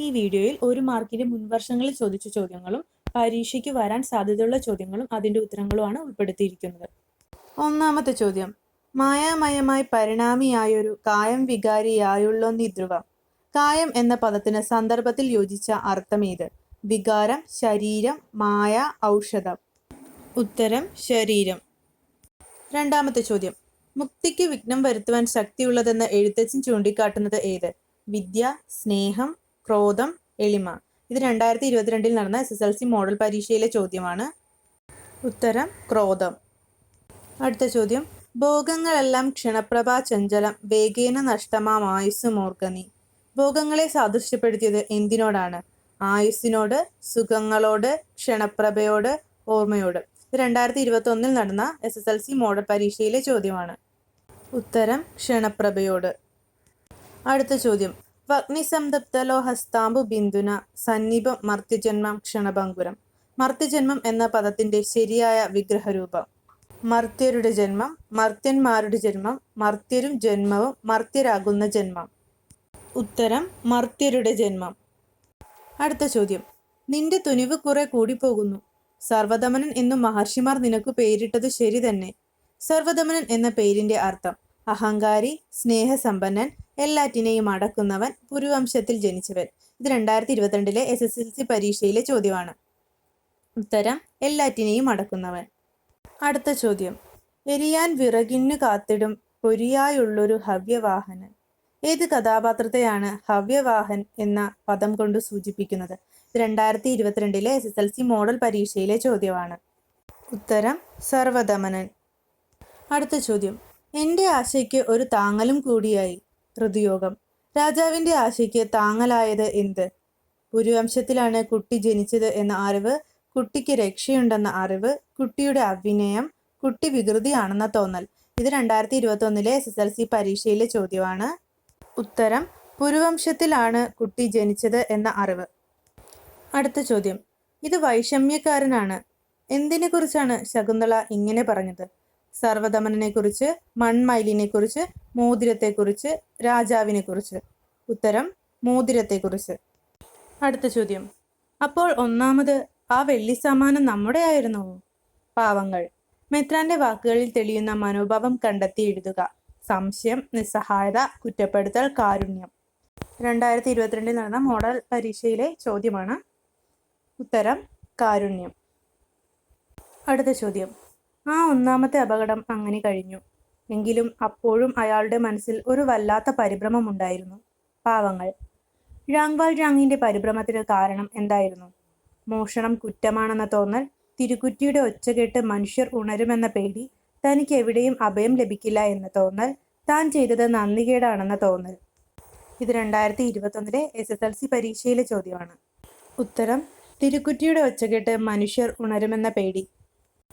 ഈ വീഡിയോയിൽ ഒരു മാർക്കിന്റെ മുൻവർഷങ്ങളിൽ ചോദിച്ച ചോദ്യങ്ങളും പരീക്ഷയ്ക്ക് വരാൻ സാധ്യതയുള്ള ചോദ്യങ്ങളും അതിന്റെ ഉത്തരങ്ങളുമാണ് ഉൾപ്പെടുത്തിയിരിക്കുന്നത്. ഒന്നാമത്തെ ചോദ്യം. മായാമയമായി പരിണാമിയായൊരു കായം വികാരിയായുള്ള ധ്രുവം. കായം എന്ന പദത്തിന് സന്ദർഭത്തിൽ യോജിച്ച അർത്ഥമേത് വികാരം ശരീരം മായ ഔഷധം. ഉത്തരം ശരീരം. രണ്ടാമത്തെ ചോദ്യം. മുക്തിക്ക് വിഘ്നം വരുത്തുവാൻ ശക്തിയുള്ളതെന്ന് എഴുത്തച്ഛൻ ചൂണ്ടിക്കാട്ടുന്നത് ഏത്? വിദ്യ സ്നേഹം ക്രോധം എളിമ. ഇത് രണ്ടായിരത്തി ഇരുപത്തിരണ്ടിൽ നടന്ന S S L C model പരീക്ഷയിലെ ചോദ്യമാണ്. ഉത്തരം ക്രോധം. അടുത്ത ചോദ്യം. ഭോഗങ്ങളെല്ലാം ക്ഷണപ്രഭാ ചഞ്ചലം വേഗേന നഷ്ടമാം ആയുസ് മോർഗനി ഭോഗങ്ങളെ സാദൃശ്യപ്പെടുത്തിയത് എന്തിനോടാണ്? ആയുസ്സിനോട് സുഖങ്ങളോട് ക്ഷണപ്രഭയോട് ഓർമ്മയോട്. രണ്ടായിരത്തി ഇരുപത്തി ഒന്നിൽ നടന്ന S S L C model പരീക്ഷയിലെ ചോദ്യമാണ്. ഉത്തരം ക്ഷണപ്രഭയോട്. അടുത്ത ചോദ്യം. വഗ്നിസംതപ്തലോ ഹസ്താംബു ബിന്ദുന സന്നിപം മർത്യജന്മം ക്ഷണഭങ്കുരം. മർത്യജന്മം എന്ന പദത്തിന്റെ ശരിയായ വിഗ്രഹരൂപം. മർത്യരുടെ ജന്മം മർത്യന്മാരുടെ ജന്മം മർത്യരും ജന്മവും മർത്യരാകുന്ന ജന്മം. ഉത്തരം മർത്യരുടെ ജന്മം. അടുത്ത ചോദ്യം. നിന്റെ തുനിവ് കുറെ കൂടിപ്പോകുന്നു. സർവദമനൻ എന്നു മഹർഷിമാർ നിനക്ക് പേരിട്ടത് ശരി തന്നെ. സർവദമനൻ എന്ന പേരിന്റെ അർത്ഥം അഹങ്കാരി സ്നേഹസമ്പന്നൻ എല്ലാറ്റിനെയും അടക്കുന്നവൻ പുരുവംശത്തിൽ ജനിച്ചവൻ. ഇത് രണ്ടായിരത്തി ഇരുപത്തിരണ്ടിലെ എസ് എസ് എൽ സി പരീക്ഷയിലെ ചോദ്യമാണ്. ഉത്തരം എല്ലാറ്റിനെയും അടക്കുന്നവൻ. അടുത്ത ചോദ്യം. എരിയാൻ വിറകിന്നു കാത്തിടും പൊരിയായുള്ളൊരു ഹവ്യവാഹനൻ. ഏത് കഥാപാത്രത്തെയാണ് ഹവ്യവാഹൻ എന്ന പദം കൊണ്ട് സൂചിപ്പിക്കുന്നത്? രണ്ടായിരത്തി ഇരുപത്തിരണ്ടിലെ S S L C model പരീക്ഷയിലെ ചോദ്യമാണ്. ഉത്തരം സർവദമനൻ അടുത്ത ചോദ്യം. എന്റെ ആശയ്ക്ക് ഒരു താങ്ങലും കൂടിയായി. ഋതുയോഗം രാജാവിന്റെ ആശയ്ക്ക് താങ്ങലായത് എന്ത്? പുരുവംശത്തിലാണ് കുട്ടി ജനിച്ചത് എന്ന അറിവ് കുട്ടിക്ക് രക്ഷയുണ്ടെന്ന അറിവ് കുട്ടിയുടെ അഭിനയം കുട്ടി വികൃതിയാണെന്ന തോന്നൽ. ഇത് രണ്ടായിരത്തി ഇരുപത്തി ഒന്നിലെ എസ് എസ് എൽ സി പരീക്ഷയിലെ ചോദ്യമാണ്. ഉത്തരം പുരുവംശത്തിലാണ് കുട്ടി ജനിച്ചത് എന്ന അറിവ്. അടുത്ത ചോദ്യം. ഇത് വൈഷമ്യക്കാരനാണ്. എന്തിനെക്കുറിച്ചാണ് ശകുന്തള ഇങ്ങനെ പറഞ്ഞത്? സർവദമനനെക്കുറിച്ച് കുറിച്ച് രാജാവിനെ കുറിച്ച് ഉത്തരം മോതിരത്തെ കുറിച്ച് അടുത്ത ചോദ്യം. അപ്പോൾ ഒന്നാമത് ആ വെള്ളി സമ്മാനം നമ്മുടെ ആയിരുന്നു? പാവങ്ങൾ. മെത്രാന്റെ വാക്കുകളിൽ തെളിയുന്ന മനോഭാവം കണ്ടെത്തി എഴുതുക. സംശയം നിസ്സഹായത കുറ്റപ്പെടുത്തൽ കാരുണ്യം. രണ്ടായിരത്തി ഇരുപത്തിരണ്ടിൽ നടന്ന മോഡൽ പരീക്ഷയിലെ ചോദ്യമാണ് ഉത്തരം കാരുണ്യം. അടുത്ത ചോദ്യം. ആ ഒന്നാമത്തെ അപകടം അങ്ങനെ കഴിഞ്ഞു. എങ്കിലും അപ്പോഴും അയാളുടെ മനസ്സിൽ ഒരു വല്ലാത്ത പരിഭ്രമം ഉണ്ടായിരുന്നു. പാവങ്ങൾ. ഴാങ്വാൾ ഴാങ്ങിന്റെ പരിഭ്രമത്തിന് കാരണം എന്തായിരുന്നു? മോഷണം കുറ്റമാണെന്ന തോന്നൽ തിരുക്കുറ്റിയുടെ ഒച്ച കേട്ട് മനുഷ്യർ ഉണരുമെന്ന പേടി തനിക്ക് എവിടെയും അഭയം ലഭിക്കില്ല എന്ന തോന്നൽ താൻ ചെയ്തത് നന്ദികേടാണെന്ന തോന്നൽ. ഇത് രണ്ടായിരത്തി ഇരുപത്തൊന്നിലെ എസ് എസ് എൽ സി പരീക്ഷയിലെ ചോദ്യമാണ്. ഉത്തരം തിരുക്കുറ്റിയുടെ ഒച്ച കേട്ട് മനുഷ്യർ ഉണരുമെന്ന പേടി.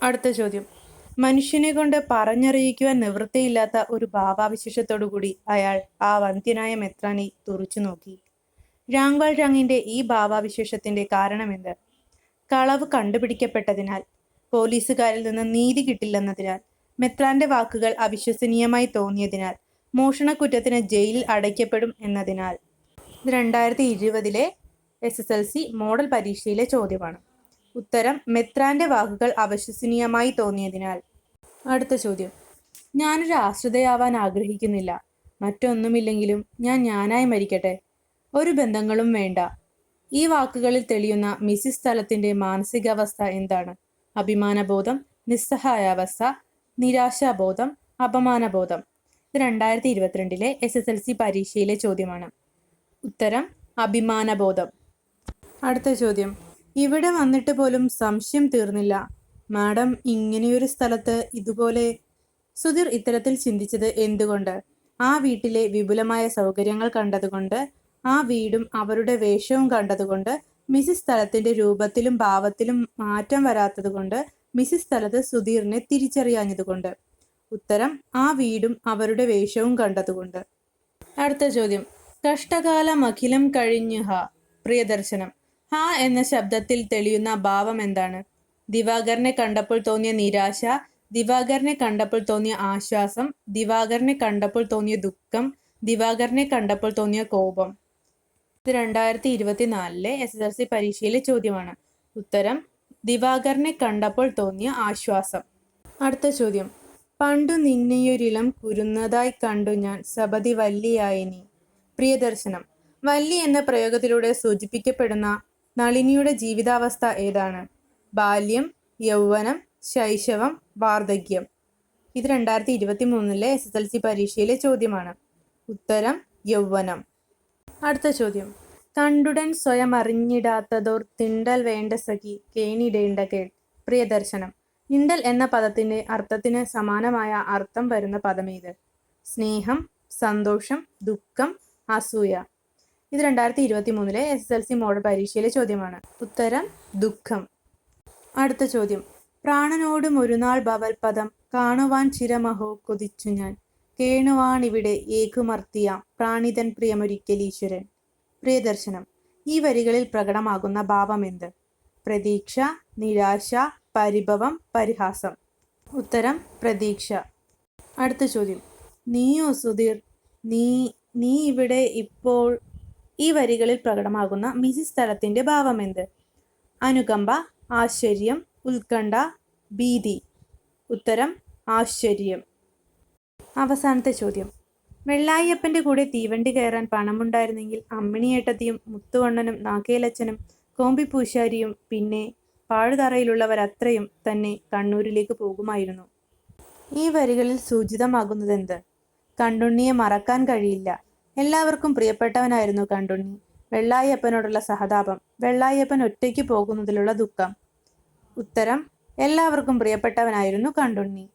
അടുത്ത ചോദ്യം. മനുഷ്യനെ കൊണ്ട് പറഞ്ഞറിയിക്കുവാൻ നിവൃത്തിയില്ലാത്ത ഒരു ഭാവാവിശേഷത്തോടുകൂടി അയാൾ ആ വന്ധ്യനായ മെത്രാനെ തുറച്ചു നോക്കി. രാങ്വാൾ രാങ്ങിന്റെ ഈ ഭാവാവിശേഷത്തിന്റെ കാരണമെന്ത് കളവ് കണ്ടുപിടിക്കപ്പെട്ടതിനാൽ പോലീസുകാരിൽ നിന്ന് നീതി കിട്ടില്ലെന്നതിനാൽ മെത്രാന്റെ വാക്കുകൾ അവിശ്വസനീയമായി തോന്നിയതിനാൽ മോഷണക്കുറ്റത്തിന് ജയിലിൽ അടയ്ക്കപ്പെടും എന്നതിനാൽ. രണ്ടായിരത്തി ഇരുപതിലെ S S L C model പരീക്ഷയിലെ ചോദ്യമാണ്. ഉത്തരം മെത്രാന്റെ വാക്കുകൾ അവിശ്വസനീയമായി തോന്നിയതിനാൽ. അടുത്ത ചോദ്യം. ഞാനൊരു ആശ്രിതയാവാൻ ആഗ്രഹിക്കുന്നില്ല. മറ്റൊന്നുമില്ലെങ്കിലും ഞാൻ ഞാനായി മരിക്കട്ടെ. ഒരു ബന്ധങ്ങളും വേണ്ട. ഈ വാക്കുകളിൽ തെളിയുന്ന മിസിസ് സ്ഥലത്തിന്റെ മാനസികാവസ്ഥ എന്താണ്? അഭിമാനബോധം നിസ്സഹായാവസ്ഥ നിരാശാബോധം അപമാനബോധം. ഇത് രണ്ടായിരത്തി ഇരുപത്തിരണ്ടിലെ എസ് എസ് എൽ സി പരീക്ഷയിലെ ചോദ്യമാണ്. ഉത്തരം അഭിമാനബോധം. അടുത്ത ചോദ്യം. ഇവിടെ വന്നിട്ട് പോലും സംശയം തീർന്നില്ല. മാഡം ഇങ്ങനെയൊരു സ്ഥലത്ത് ഇതുപോലെ സുധീർ ഇത്തരത്തിൽ ചിന്തിച്ചത് എന്തുകൊണ്ട്? ആ വീട്ടിലെ വിപുലമായ സൗകര്യങ്ങൾ കണ്ടതുകൊണ്ട് ആ വീടും അവരുടെ വേഷവും കണ്ടതുകൊണ്ട് മിസ്സിസ് സ്ഥലത്തിന്റെ രൂപത്തിലും ഭാവത്തിലും മാറ്റം വരാത്തതുകൊണ്ട് മിസ്സിസ് സ്ഥലത്ത് സുധീറിനെ തിരിച്ചറിയാഞ്ഞതുകൊണ്ട്. ഉത്തരം ആ വീടും അവരുടെ വേഷവും കണ്ടതുകൊണ്ട്. അടുത്ത ചോദ്യം. കഷ്ടകാലം അഖിലം കഴിഞ്ഞു ഹ പ്രിയദർശനം. ഹ എന്ന ശബ്ദത്തിൽ തെളിയുന്ന ഭാവം എന്താണ്? ദിവാകരനെ കണ്ടപ്പോൾ തോന്നിയ നിരാശ ദിവാകരനെ കണ്ടപ്പോൾ തോന്നിയ ആശ്വാസം ദിവാകരനെ കണ്ടപ്പോൾ തോന്നിയ ദുഃഖം ദിവാകരനെ കണ്ടപ്പോൾ തോന്നിയ കോപം. ഇത് രണ്ടായിരത്തി ഇരുപത്തിനാലിലെ എസ് എസ് എൽ സി പരീക്ഷയിലെ ചോദ്യമാണ്. ഉത്തരം ദിവാകരനെ കണ്ടപ്പോൾ തോന്നിയ ആശ്വാസം. അടുത്ത ചോദ്യം. പണ്ടു നിന്നെയൊരിളം കുരുന്നതായി കണ്ടു ഞാൻ സബതി വല്ലിയായിനി. പ്രിയദർശനം വല്ലി എന്ന പ്രയോഗത്തിലൂടെ സൂചിപ്പിക്കപ്പെടുന്ന നളിനിയുടെ ജീവിതാവസ്ഥ ഏതാണ്? ബാല്യം യൗവനം ശൈശവം വാർദ്ധക്യം. ഇത് രണ്ടായിരത്തി ഇരുപത്തി മൂന്നിലെ എസ് എസ് എൽ സി പരീക്ഷയിലെ ചോദ്യമാണ്. ഉത്തരം യൗവനം. അടുത്ത ചോദ്യം. കണ്ടുടൻ സ്വയം അറിഞ്ഞിടാത്തതോർ തിണ്ടൽ വേണ്ട സഖി കേണിടേണ്ട കേൾ. പ്രിയദർശനം. നിണ്ടൽ എന്ന പദത്തിന്റെ അർത്ഥത്തിന് സമാനമായ അർത്ഥം വരുന്ന പദമേത് സ്നേഹം സന്തോഷം ദുഃഖം അസൂയ. ഇത് രണ്ടായിരത്തി ഇരുപത്തി മൂന്നിലെ S S L C model പരീക്ഷയിലെ ചോദ്യമാണ്. ഉത്തരം ദുഃഖം. അടുത്ത ചോദ്യം. പ്രാണനോടും ഒരു നാൾ ഭവൽപദം കാണുവാൻ ചിരമഹോ കൊതിച്ചു ഞാൻ. കേണുവാണിവിടെ ഏകുമർത്തിയ പ്രാണിതൻ പ്രിയമൊരിക്കലീശ്വരൻ പ്രിയദർശനം ഈ വരികളിൽ പ്രകടമാകുന്ന ഭാവമെന്ത് പ്രതീക്ഷ നിരാശ പരിഭവം പരിഹാസം. ഉത്തരം പ്രതീക്ഷ. അടുത്ത ചോദ്യം. നീയോ സുധീർ നീ നീ ഇവിടെ ഇപ്പോൾ ഈ വരികളിൽ പ്രകടമാകുന്ന മിസി സ്ഥലത്തിന്റെ ഭാവമെന്ത് അനുകമ്പ ആശ്ചര്യം ഉത്കണ്ഠ ഭീതി. ഉത്തരം ആശ്ചര്യം. അവസാനത്തെ ചോദ്യം. വെള്ളായിയപ്പന്റെ കൂടെ തീവണ്ടി കയറാൻ പണമുണ്ടായിരുന്നെങ്കിൽ അമ്മിണിയേട്ടത്തിയും മുത്തുവണ്ണനും നാക്കേലച്ചനും കോമ്പിപ്പൂശാരിയും പിന്നെ പാഴുതറയിലുള്ളവരത്രയും തന്നെ കണ്ണൂരിലേക്ക് പോകുമായിരുന്നു. ഈ വരികളിൽ സൂചിതമാകുന്നതെന്ത്? കണ്ടുണ്ണിയെ മറക്കാൻ കഴിയില്ല. എല്ലാവർക്കും പ്രിയപ്പെട്ടവനായിരുന്നു കണ്ടുണ്ണി. വെള്ളായപ്പനോടുള്ള സഹതാപം. വെള്ളായപ്പൻ ഒറ്റയ്ക്ക് പോകുന്നതിലുള്ള ദുഃഖം. ഉത്തരം എല്ലാവർക്കും പ്രിയപ്പെട്ടവനായിരുന്നു കണ്ടുണ്ണി.